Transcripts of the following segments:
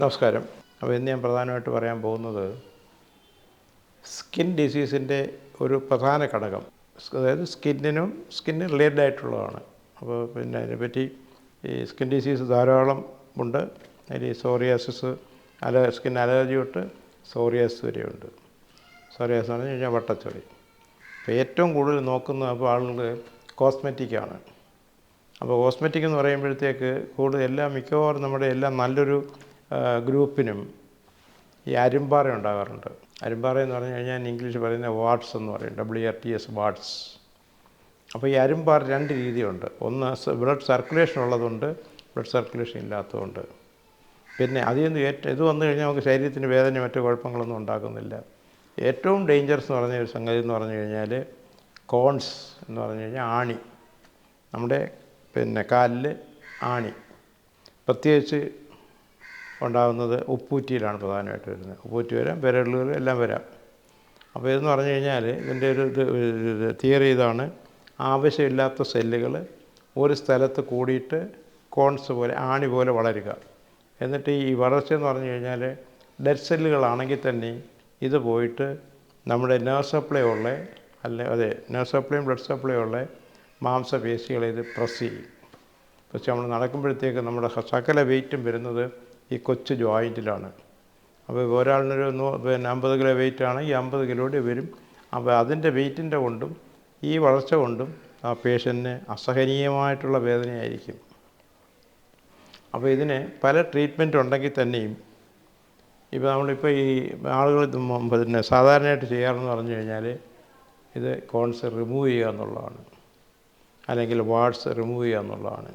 നമസ്കാരം. അപ്പോൾ ഇന്ന് ഞാൻ പ്രധാനമായിട്ട് പറയാൻ പോകുന്നത് സ്കിൻ ഡിസീസിന്റെ ഒരു പ്രധാന ഘടകം. അതായത് സ്കിന്നിനും സ്കിൻ റിലേറ്റഡ് ആയിട്ടുള്ളതാണ്. അപ്പോൾ പിന്നെ അതിനെപ്പറ്റി ഈ സ്കിൻ ഡിസീസ് ധാരാളം ഉണ്ട്. അതിൽ സോറിയാസിസ് അല സ്കിൻ അലർജി തൊട്ട് സോറിയാസിസ് വരെയുണ്ട്. സോറിയാസിസ് എന്ന് പറഞ്ഞു കഴിഞ്ഞാൽ വട്ടച്ചൊറി അപ്പോൾ ഏറ്റവും കൂടുതൽ നോക്കുന്ന അപ്പോൾ ആളുകൾ കോസ്മെറ്റിക്കാണ്. അപ്പോൾ കോസ്മെറ്റിക് എന്ന് പറയുമ്പോഴത്തേക്ക് കൂടുതൽ എല്ലാം മിക്കവാറും നമ്മുടെ എല്ലാം നല്ലൊരു ഗ്രൂപ്പിനും ഈ അരുമ്പാറ ഉണ്ടാകാറുണ്ട്. അരുമ്പാറ എന്ന് പറഞ്ഞു കഴിഞ്ഞാൽ ഇംഗ്ലീഷ് പറയുന്ന വാട്സ് എന്ന് പറയും W R T S warts അപ്പോൾ ഈ അരുമ്പാറ രണ്ട് രീതിയുണ്ട്. ഒന്ന് ബ്ലഡ് സർക്കുലേഷൻ ഉള്ളതുണ്ട് ബ്ലഡ് സർക്കുലേഷൻ ഇല്ലാത്തതുണ്ട്. പിന്നെ അതിൽ നിന്ന് ഏറ്റവും ഇത് വന്നു കഴിഞ്ഞാൽ നമുക്ക് ശരീരത്തിന് വേദന മറ്റു കുഴപ്പങ്ങളൊന്നും ഉണ്ടാക്കുന്നില്ല ഏറ്റവും ഡേഞ്ചറസ് എന്ന് പറഞ്ഞ ഒരു സംഗതി എന്ന് പറഞ്ഞു കഴിഞ്ഞാൽ കോൺസ് എന്ന് പറഞ്ഞു കഴിഞ്ഞാൽ ആണി. നമ്മുടെ പിന്നെ കാലിൽ ആണി. പ്രത്യേകിച്ച് ഉണ്ടാകുന്നത് ഉപ്പൂറ്റിയിലാണ് പ്രധാനമായിട്ട് വരുന്നത്. ഉപ്പൂറ്റി വരാം വിരലുകൾ എല്ലാം വരാം. അപ്പോൾ ഇതെന്ന് പറഞ്ഞു കഴിഞ്ഞാൽ ഇതിന്റെ ഒരു ഇത് തിയറി ഇതാണ്. ആവശ്യമില്ലാത്ത സെല്ലുകൾ ഒരു സ്ഥലത്ത് കൂടിയിട്ട് കോൺസ് പോലെ ആണി പോലെ വളരുക. എന്നിട്ട് ഈ വളർച്ച എന്ന് പറഞ്ഞു കഴിഞ്ഞാൽ ഡെഡ് സെല്ലുകളാണെങ്കിൽ തന്നെ ഇത് പോയിട്ട് നമ്മുടെ നേർവ് സപ്ലൈ ഉള്ള അല്ലെ അതെ നേർവ് സപ്ലൈയും ബ്ലഡ് സപ്ലൈ ഉള്ള മാംസപേശികളെ ഇത് പ്രസ് ചെയ്യും. പക്ഷേ നമ്മൾ നടക്കുമ്പോഴത്തേക്ക് നമ്മുടെ സകല വെയിറ്റും വരുന്നത് ഈ കൊച്ചു ജോയിന്റിലാണ് അപ്പോൾ ഒരാളിനൊരു പിന്നെ അമ്പത് കിലോ വെയിറ്റ് ആണെങ്കിൽ അമ്പത് കിലോയുടെ വരും. അപ്പോൾ അതിന്റെ വെയിറ്റിന്റെ കൊണ്ടും ഈ വളർച്ച കൊണ്ടും ആ പേഷ്യന്റിന് അസഹനീയമായിട്ടുള്ള വേദനയായിരിക്കും. അപ്പോൾ ഇതിന് പല ട്രീറ്റ്മെന്റ് ഉണ്ടെങ്കിൽ തന്നെയും ഇപ്പോൾ നമ്മളിപ്പോൾ ഈ ആളുകൾ പിന്നെ സാധാരണയായിട്ട് ചെയ്യാറെന്ന് പറഞ്ഞു കഴിഞ്ഞാൽ ഇത് കോൺസ് റിമൂവ് ചെയ്യുക എന്നുള്ളതാണ്. അല്ലെങ്കിൽ വാർഡ്സ് റിമൂവ് ചെയ്യുക എന്നുള്ളതാണ്.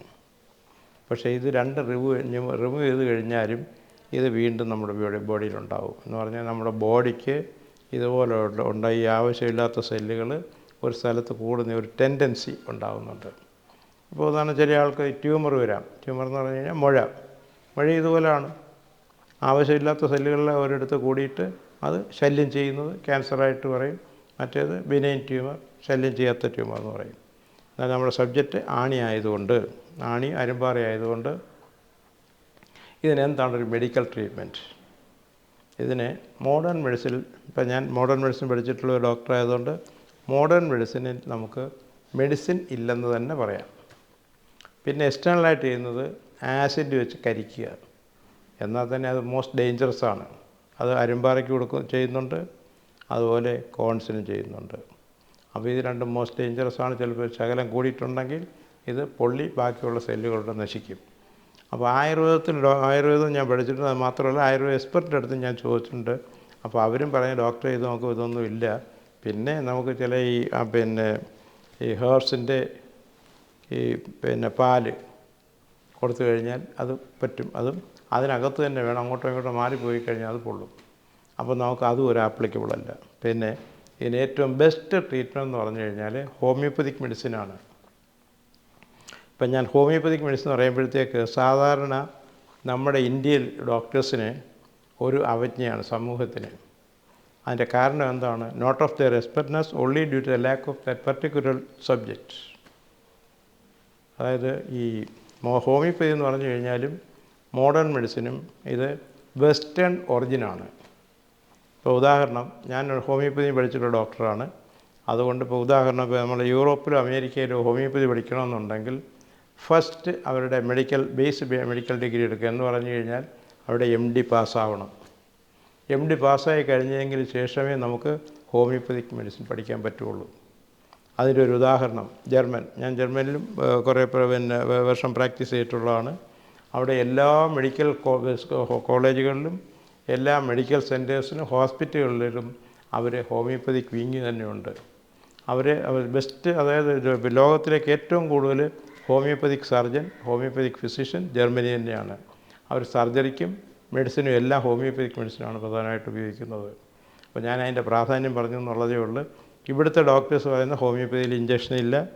പക്ഷേ ഇത് രണ്ട് റിമൂവ് റിമൂവ് ചെയ്ത് കഴിഞ്ഞാലും ഇത് വീണ്ടും നമ്മുടെ ബോഡി ബോഡിയിലുണ്ടാവും. എന്ന് പറഞ്ഞാൽ നമ്മുടെ ബോഡിക്ക് ഇതുപോലെ ഉണ്ടായി ആവശ്യമില്ലാത്ത സെല്ലുകൾ ഒരു സ്ഥലത്ത് കൂടുന്ന ഒരു ടെൻഡൻസി ഉണ്ടാകുന്നുണ്ട് അപ്പോൾ ഉദാഹരണം ചില ആൾക്ക് ട്യൂമർ വരാം. ട്യൂമർ എന്ന് പറഞ്ഞു കഴിഞ്ഞാൽ മുഴ. മുഴ ഇതുപോലെയാണ്. ആവശ്യമില്ലാത്ത സെല്ലുകളിൽ ഒരിടത്ത് കൂടിയിട്ട് അത് ശല്യം ചെയ്യുന്നത് ക്യാൻസറായിട്ട് പറയും. മറ്റേത് ബിനൈൻ ട്യൂമർ ശല്യം ചെയ്യാത്ത ട്യൂമർ എന്ന് പറയും. എന്നാൽ നമ്മുടെ സബ്ജക്റ്റ് ആണി ആയതുകൊണ്ട് ആണി അരുമ്പാറയായതുകൊണ്ട് ഇതിനെന്താണ് ഒരു മെഡിക്കൽ ട്രീറ്റ്മെന്റ് ഇതിനെ മോഡേൺ മെഡിസിൻ ഇപ്പം ഞാൻ മോഡേൺ മെഡിസിൻ പഠിച്ചിട്ടുള്ള ഒരു ഡോക്ടർ ആയതുകൊണ്ട് മോഡേൺ മെഡിസിനിൽ നമുക്ക് മെഡിസിൻ ഇല്ലെന്ന് തന്നെ പറയാം. പിന്നെ എക്സ്റ്റേണലായിട്ട് ചെയ്യുന്നത് ആസിഡ് വെച്ച് കരിക്കുക. എന്നാൽ തന്നെ അത് മോസ്റ്റ് ഡേഞ്ചറസ് ആണ്. അത് അരുമ്പാറയ്ക്ക് കൊടുക്കും ചെയ്യുന്നുണ്ട്. അതുപോലെ കോൺസിനും ചെയ്യുന്നുണ്ട്. അപ്പോൾ ഇത് രണ്ടും മോസ്റ്റ് ഡേഞ്ചറസ് ആണ്. ചിലപ്പോൾ ശകലം കൂടിയിട്ടുണ്ടെങ്കിൽ ഇത് പൊള്ളി ബാക്കിയുള്ള സെല്ലുകളുടെ നശിക്കും. അപ്പോൾ ആയുർവേദത്തിൽ ആയുർവേദം ഞാൻ പഠിച്ചിട്ടുണ്ട് അത് മാത്രമല്ല ആയുർവേദ എക്സ്പെർട്ടിന്റെ അടുത്ത് ഞാൻ ചോദിച്ചിട്ടുണ്ട്. അപ്പോൾ അവരും പറഞ്ഞ ഡോക്ടർ ഇത് നമുക്ക് ഇതൊന്നും ഇല്ല. പിന്നെ നമുക്ക് ചില ഈ പിന്നെ ഈ ഹേർസിന്റെ ഈ പിന്നെ പാൽ കൊടുത്തു കഴിഞ്ഞാൽ അത് പറ്റും. അതും അതിനകത്ത് തന്നെ വേണം അങ്ങോട്ടും ഇങ്ങോട്ടും മാറിപ്പോയി കഴിഞ്ഞാൽ അത് പൊള്ളും. അപ്പോൾ നമുക്ക് അതും ഒരു ആപ്ലിക്കബിൾ അല്ല. പിന്നെ ഇതിന് ഏറ്റവും ബെസ്റ്റ് ട്രീറ്റ്മെന്റ് എന്ന് പറഞ്ഞു കഴിഞ്ഞാൽ ഹോമിയോപ്പതിക് മെഡിസിനാണ് ഇപ്പം ഞാൻ ഹോമിയോപ്പതിക് മെഡിസിൻ എന്ന് പറയുമ്പോഴത്തേക്ക് സാധാരണ നമ്മുടെ ഇന്ത്യയിൽ ഡോക്ടേഴ്സിന് ഒരു അവജ്ഞയാണ് സമൂഹത്തിന്. അതിന്റെ കാരണം എന്താണ്? Not of the expertness only due to the lack of that particular subject അതായത് ഈ ഹോമിയോപ്പതി എന്ന് പറഞ്ഞു കഴിഞ്ഞാലും മോഡേൺ മെഡിസിനും ഇത് വെസ്റ്റേൺ ഒറിജിനാണ് ഇപ്പോൾ ഉദാഹരണം ഞാൻ ഹോമിയോപ്പതി പഠിച്ചിട്ടുള്ള ഡോക്ടറാണ്. അതുകൊണ്ട് ഇപ്പോൾ ഉദാഹരണം ഇപ്പോൾ നമ്മൾ യൂറോപ്പിലോ അമേരിക്കയിലോ ഹോമിയോപ്പതി പഠിക്കണമെന്നുണ്ടെങ്കിൽ ഫസ്റ്റ് അവരുടെ മെഡിക്കൽ ബേസ് മെഡിക്കൽ ഡിഗ്രി എടുക്കുക എന്ന് പറഞ്ഞു കഴിഞ്ഞാൽ അവിടെ എം ഡി പാസ്സാവണം. എം ഡി പാസ്സായി കഴിഞ്ഞെങ്കിൽ ശേഷമേ നമുക്ക് ഹോമിയോപ്പതിക് മെഡിസിൻ പഠിക്കാൻ പറ്റുള്ളൂ. അതിന്റെ ഒരു ഉദാഹരണം ജർമ്മൻ. ഞാൻ ജർമ്മനിലും കുറേ പിന്നെ വർഷം പ്രാക്ടീസ് ചെയ്തിട്ടുള്ളതാണ്. അവിടെ എല്ലാ മെഡിക്കൽ കോളേജുകളിലും എല്ലാ മെഡിക്കൽ സെന്റേഴ്സിനും ഹോസ്പിറ്റലുകളിലും അവർ ഹോമിയോപ്പതിക് വിങ് തന്നെയുണ്ട്. അവർ ബെസ്റ്റ് അതായത് ലോകത്തിലേക്ക് ഏറ്റവും കൂടുതൽ homeopathic surgeon homeopathic physician Germany തന്നെയാണ്. അവർ സർജറിക്കും മെഡിസിനും എല്ലാം ഹോമിയോപ്പതിക് മെഡിസിനാണ് പ്രധാനമായിട്ട് ഉപയോഗിക്കുന്നത്. അപ്പോൾ ഞാൻ അതിന്റെ പ്രാധാന്യം പറഞ്ഞു എന്നുള്ളതേ ഉള്ളൂ. ഇവിടുത്തെ ഡോക്ടേഴ്സ് പറയുന്ന ഹോമിയോപ്പതിയിൽ ഇഞ്ചക്ഷൻ ഇല്ല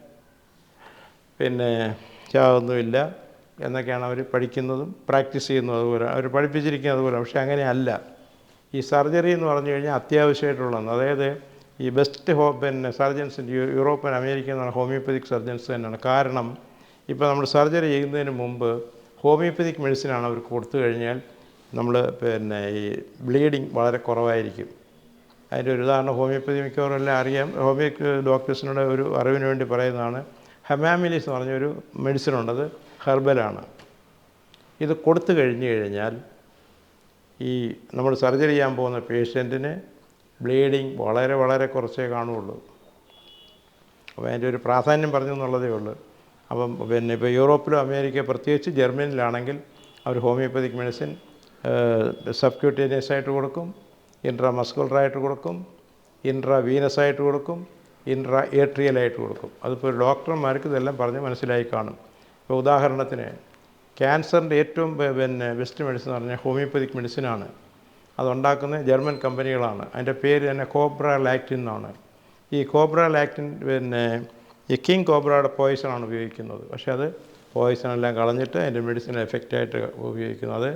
പിന്നെ ചാവൊന്നുമില്ല എന്നൊക്കെയാണ് അവർ പഠിക്കുന്നതും പ്രാക്ടീസ് ചെയ്യുന്നതും അതുപോലെ. അവർ പഠിപ്പിച്ചിരിക്കുന്നത് അതുപോലെ പക്ഷേ അങ്ങനെ അല്ല. ഈ സർജറി എന്ന് പറഞ്ഞു കഴിഞ്ഞാൽ അത്യാവശ്യമായിട്ടുള്ളതാണ് അതായത് ഈ ബെസ്റ്റ് ഹോ പിന്നെ സർജൻസിന്റെ യൂറോപ്യൻ അമേരിക്കൻ എന്ന് പറഞ്ഞ ഹോമിയോപ്പതിക് സർജൻസ് തന്നെയാണ്. കാരണം ഇപ്പോൾ നമ്മൾ സർജറി ചെയ്യുന്നതിന് മുമ്പ് ഹോമിയോപ്പതിക് മെഡിസിനാണ് അവർ കൊടുത്തു കഴിഞ്ഞാൽ നമ്മൾ പിന്നെ ഈ ബ്ലീഡിങ് വളരെ കുറവായിരിക്കും. അതിന്റെ ഒരു ഉദാഹരണം ഹോമിയോപ്പതി മിക്കവാറും എല്ലാം അറിയാം. ഹോമിയോ ഡോക്ടേഴ്സിനോട് ഒരു അറിവിന് വേണ്ടി പറയുന്നതാണ് ഹെമാമിലിസ് എന്ന് പറഞ്ഞൊരു മെഡിസിൻ ഉണ്ട് അത് ഹെർബലാണ് ഇത് കൊടുത്തു കഴിഞ്ഞു കഴിഞ്ഞാൽ ഈ നമ്മൾ സർജറി ചെയ്യാൻ പോകുന്ന പേഷ്യന്റിന് ബ്ലീഡിങ് വളരെ വളരെ കുറച്ചേ കാണുകയുള്ളൂ. അപ്പോൾ അതിന്റെ ഒരു പ്രാധാന്യം പറഞ്ഞു എന്നുള്ളതേ ഉള്ളൂ. അപ്പം പിന്നെ ഇപ്പോൾ യൂറോപ്പിലും അമേരിക്ക പ്രത്യേകിച്ച് ജർമ്മനിയിലാണെങ്കിൽ അവർ ഹോമിയോപ്പതിക് മെഡിസിൻ സബ്ക്യൂട്ടേനിയസ് ആയിട്ട് കൊടുക്കും ഇൻട്രാ മസ്കുലറായിട്ട് കൊടുക്കും ഇൻട്രാ വീനസ് ആയിട്ട് കൊടുക്കും ഇൻട്രാ ഏട്രിയലായിട്ട് കൊടുക്കും. അതിപ്പോൾ ഡോക്ടർമാർക്ക് ഇതെല്ലാം പറഞ്ഞ് മനസ്സിലായി കാണും. ഇപ്പോൾ ഉദാഹരണത്തിന് ക്യാൻസറിന്റെ ഏറ്റവും പിന്നെ ബെസ്റ്റ് മെഡിസിൻ എന്ന് പറഞ്ഞാൽ ഹോമിയോപ്പതിക് മെഡിസിനാണ്. അതുണ്ടാക്കുന്നത് ജർമ്മൻ കമ്പനികളാണ്. അതിന്റെ പേര് തന്നെ കോബ്ര ലാക്റ്റിൻ എന്നാണ്. ഈ കോബ്ര ലാക്റ്റിൻ പിന്നെ ഈ കിങ് കോബ്രയുടെ പോയിസണാണ് ഉപയോഗിക്കുന്നത്. പക്ഷേ അത് പോയിസണെല്ലാം കളഞ്ഞിട്ട് അതിന്റെ മെഡിസിൻ എഫക്റ്റായിട്ട് ഉപയോഗിക്കുന്നത്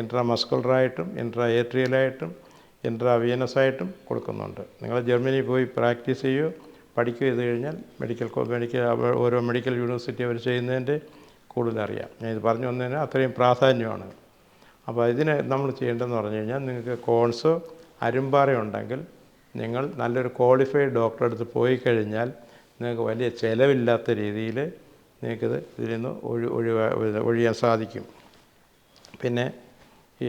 ഇൻട്രാ മസ്കുലറായിട്ടും ഇൻട്രാ ഏട്രിയലായിട്ടും ഇൻട്രാ വീനസായിട്ടും കൊടുക്കുന്നുണ്ട്. നിങ്ങൾ ജർമ്മനി പോയി പ്രാക്ടീസ് ചെയ്യുകയോ പഠിക്കുകയോ ചെയ്ത് കഴിഞ്ഞാൽ മെഡിക്കൽ മെഡിക്കൽ ഓരോ മെഡിക്കൽ യൂണിവേഴ്സിറ്റി അവർ ചെയ്യുന്നതിന്റെ കൂടുതൽ അറിയാം. ഞാൻ ഇത് പറഞ്ഞു വന്നതിന് അത്രയും പ്രാധാന്യമാണ്. അപ്പോൾ ഇതിന് നമ്മൾ ചെയ്യേണ്ടതെന്ന് പറഞ്ഞു കഴിഞ്ഞാൽ നിങ്ങൾക്ക് കോൺസോ അരുമ്പാറ ഉണ്ടെങ്കിൽ നിങ്ങൾ നല്ലൊരു ക്വാളിഫൈഡ് ഡോക്ടറെ അടുത്ത് പോയി കഴിഞ്ഞാൽ നിങ്ങൾക്ക് വലിയ ചിലവില്ലാത്ത രീതിയിൽ നിങ്ങൾക്കിത് ഇതിൽ നിന്ന് ഒഴി ഒഴിവാ ഒഴിയാൻ സാധിക്കും. പിന്നെ ഈ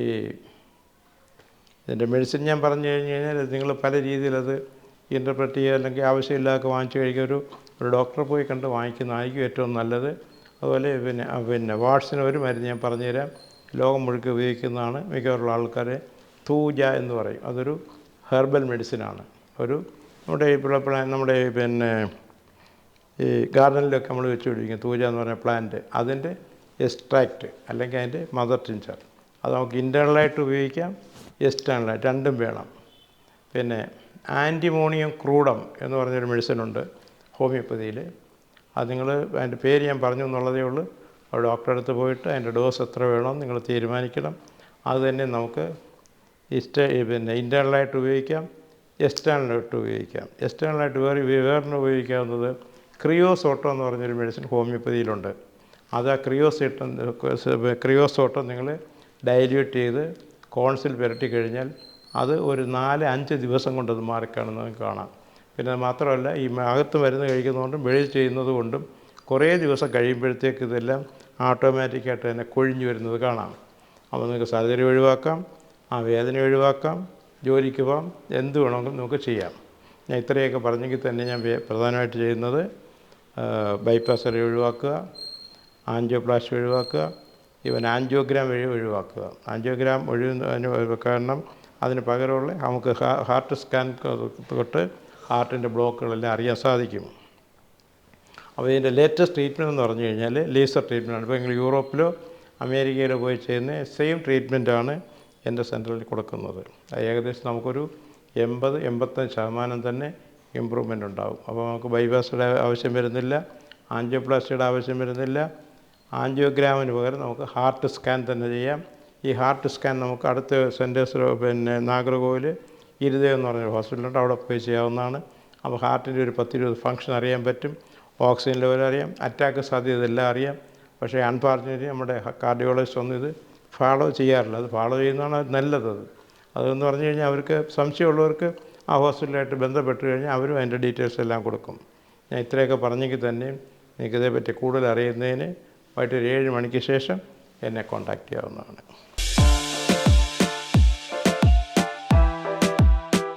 ഇതിന്റെ മെഡിസിൻ ഞാൻ പറഞ്ഞു കഴിഞ്ഞ് കഴിഞ്ഞാൽ നിങ്ങൾ പല രീതിയിലത് ഇന്റർപ്രറ്റ് ചെയ്യുക അല്ലെങ്കിൽ ആവശ്യമില്ലാതെ വാങ്ങിച്ചു കഴിക്കുക. ഒരു ഒരു ഡോക്ടറെ പോയി കണ്ട് വാങ്ങിക്കുന്നതായിരിക്കും ഏറ്റവും നല്ലത്. അതുപോലെ പിന്നെ പിന്നെ വാട്സിന് ഒരു മരുന്ന് ഞാൻ പറഞ്ഞുതരാം. ലോകം മുഴുക്കെ ഉപയോഗിക്കുന്നതാണ്. മിക്കവാറുള്ള ആൾക്കാരെ തൂജ എന്ന് പറയും. അതൊരു ഹെർബൽ മെഡിസിനാണ്. ഒരു നമ്മുടെ ഇപ്പോൾ നമ്മുടെ പിന്നെ ഈ ഗാർഡനിലൊക്കെ നമ്മൾ വെച്ച് പിടിപ്പിക്കും തൂജ എന്ന് പറഞ്ഞ പ്ലാന്റ് അതിന്റെ എക്സ്ട്രാക്റ്റ് അല്ലെങ്കിൽ അതിന്റെ മദർ ടിഞ്ചർ അത് നമുക്ക് ഇന്റേണലായിട്ട് ഉപയോഗിക്കാം എക്സ്റ്റേണലായിട്ട് രണ്ടും വേണം. പിന്നെ ആന്റിമോണിയം ക്രൂഡം എന്ന് പറഞ്ഞൊരു മെഡിസിൻ ഉണ്ട് ഹോമിയോപ്പതിയിൽ. അത് നിങ്ങൾ അതിന്റെ പേര് ഞാൻ പറഞ്ഞു എന്നുള്ളതേ ഉള്ളൂ. അപ്പോൾ ഡോക്ടറെ അടുത്ത് പോയിട്ട് അതിന്റെ ഡോസ് എത്ര വേണമെന്ന് നിങ്ങൾ തീരുമാനിക്കണം. അത് തന്നെ നമുക്ക് ഇസ്റ്റേ പിന്നെ ഇന്റേണലായിട്ട് ഉപയോഗിക്കാം എക്സ്റ്റേണലായിട്ട് ഉപയോഗിക്കാം. എക്സ്റ്റേണലായിട്ട് വേറെ വേറെ ഉപയോഗിക്കാവുന്നത് ക്രിയോസോട്ടോ എന്ന് പറഞ്ഞൊരു മെഡിസിൻ ഹോമിയോപ്പതിയിലുണ്ട്. അത് ആ ക്രിയോസീട്ടം ക്രിയോസോട്ടം നിങ്ങൾ ഡൈല്യൂട്ട് ചെയ്ത് കോൺസിൽ പുരട്ടി കഴിഞ്ഞാൽ അത് ഒരു നാല് അഞ്ച് ദിവസം കൊണ്ട് അത് മാറിക്കാണുന്നത് നിങ്ങൾക്ക് കാണാം. പിന്നെ മാത്രമല്ല ഈ അകത്ത് മരുന്ന് കഴിക്കുന്നതുകൊണ്ടും വെളിയിൽ ചെയ്യുന്നത് കൊണ്ടും കുറേ ദിവസം കഴിയുമ്പോഴത്തേക്ക് ഇതെല്ലാം ഓട്ടോമാറ്റിക്കായിട്ട് തന്നെ കൊഴിഞ്ഞു വരുന്നത് കാണാം. അപ്പോൾ നിങ്ങൾക്ക് സർജറി ഒഴിവാക്കാം ആ വേദന ഒഴിവാക്കാം ജോലിക്ക് പോകാം എന്ത് വേണമെങ്കിലും നമുക്ക് ചെയ്യാം. ഞാൻ ഇത്രയൊക്കെ പറഞ്ഞെങ്കിൽ തന്നെ ഞാൻ പ്രധാനമായിട്ട് ചെയ്യുന്നത് ബൈപ്പാസ് സർജറി ഒഴിവാക്കുക ആൻജിയോപ്ലാസ്റ്റി ഒഴിവാക്കുക ഇവൻ ആൻജിയോഗ്രാം വഴി ഒഴിവാക്കുക. ആൻജിയോഗ്രാം ഒഴിവ് കാരണം അതിന് പകരമുള്ള നമുക്ക് ഹാർട്ട് സ്കാൻ തൊട്ട് ഹാർട്ടിന്റെ ബ്ലോക്കുകളെല്ലാം അറിയാൻ സാധിക്കും. അപ്പോൾ ഇതിന്റെ ലേറ്റസ്റ്റ് ട്രീറ്റ്മെന്റ് എന്ന് പറഞ്ഞു കഴിഞ്ഞാൽ ലേസർ ട്രീറ്റ്മെന്റാണ് ഇപ്പോൾ നിങ്ങൾ യൂറോപ്പിലോ അമേരിക്കയിലോ പോയി ചെയ്യുന്ന സെയിം ട്രീറ്റ്മെന്റാണ് എന്റെ സെന്ററിൽ കൊടുക്കുന്നത്. ഏകദേശം നമുക്കൊരു എൺപത് എൺപത്തഞ്ച് ശതമാനം തന്നെ ഇമ്പ്രൂവ്മെന്റ് ഉണ്ടാകും അപ്പോൾ നമുക്ക് ബൈപാസിയുടെ ആവശ്യം വരുന്നില്ല ആൻജിയോപ്ലാസ്റ്റിയുടെ ആവശ്യം വരുന്നില്ല. ആൻജിയോഗ്രാമിന് പകരം നമുക്ക് ഹാർട്ട് സ്കാൻ തന്നെ ചെയ്യാം. ഈ ഹാർട്ട് സ്കാൻ നമുക്ക് അടുത്ത സെന്റേഴ്സിലോ പിന്നെ നാഗർകോവിൽ ഇരുദേവ് എന്ന് പറഞ്ഞൊരു ഹോസ്പിറ്റലുണ്ട് അവിടെ പോയി ചെയ്യാവുന്നതാണ്. അപ്പോൾ ഹാർട്ടിന്റെ ഒരു പത്തിരുപത് ഫങ്ഷൻ അറിയാൻ പറ്റും. ഓക്സിജൻ ലെവൽ അറിയാം. അറ്റാക്ക് സാധ്യത എല്ലാം അറിയാം. പക്ഷേ അൺഫോർച്ചുനേറ്റ്ലി നമ്മുടെ കാർഡിയോളജിസ്റ്റ് ഒന്നും ഇത് ഫോളോ ചെയ്യാറില്ല. അത് ഫോളോ ചെയ്യുന്നതാണ് നല്ലത്. അത് അതെന്ന് പറഞ്ഞു കഴിഞ്ഞാൽ അവർക്ക് സംശയമുള്ളവർക്ക് ആ ഹോസ്പിറ്റലായിട്ട് ബന്ധപ്പെട്ട് കഴിഞ്ഞാൽ അവരും അതിന്റെ ഡീറ്റെയിൽസ് എല്ലാം കൊടുക്കും. ഞാൻ ഇത്രയൊക്കെ പറഞ്ഞെങ്കിൽ തന്നെയും നിങ്ങൾക്ക് ഇതേപ്പറ്റി കൂടുതൽ അറിയുന്നതിന് വൈകിട്ട് ഒരു ഏഴ് മണിക്ക് ശേഷം എന്നെ കോൺടാക്റ്റ് ചെയ്യാവുന്നതാണ്.